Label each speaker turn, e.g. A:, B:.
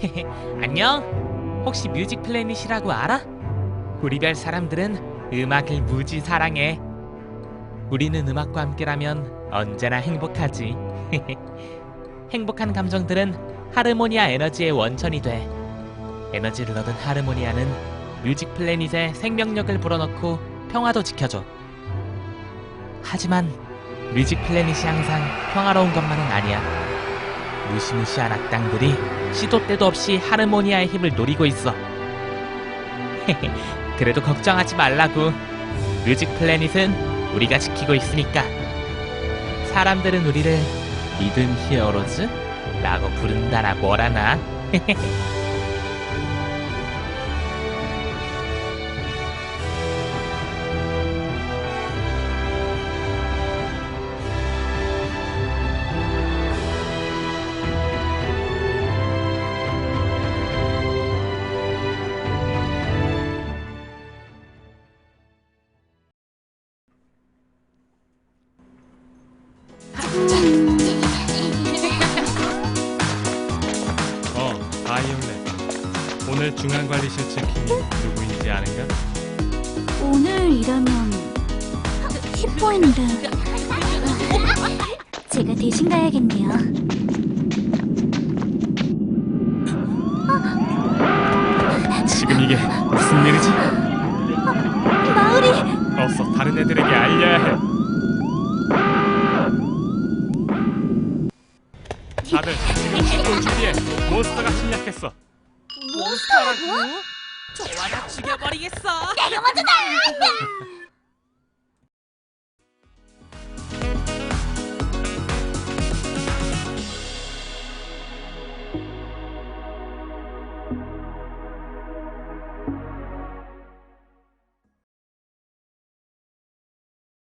A: 안녕. 혹시 뮤직 플래닛이라고 알아? 우리 별 사람들은 음악을 무지 사랑해. 우리는 음악과 함께라면 언제나 행복하지. 행복한 감정들은 하르모니아 에너지의 원천이 돼. 에너지를 얻은 하르모니아는 뮤직 플래닛에 생명력을 불어넣고 평화도 지켜줘. 하지만 뮤직 플래닛이 항상 평화로운 것만은 아니야. 무시무시한 악당들이 시도 때도 없이 하르모니아의 힘을 노리고 있어. 그래도 걱정하지 말라고. 뮤직 플래닛은 우리가 지키고 있으니까. 사람들은 우리를 리듬 히어로즈? 라고 부른다나 뭐라나.
B: 어, 바이올렛. 오늘 중앙관리실 체킹이 누구인지 아는가?
C: 오늘이라면 히포인데 제가 대신 가야겠네요.
B: 지금 이게 무슨 일이지?
C: 마을이
B: 어서 다른 애들에게 알려야 해. 다들 지금 출동 준비해. 몬스터가 침략했어.
A: 몬스터라고? 좋아라 죽여버리겠어.
C: 내가 먼저다.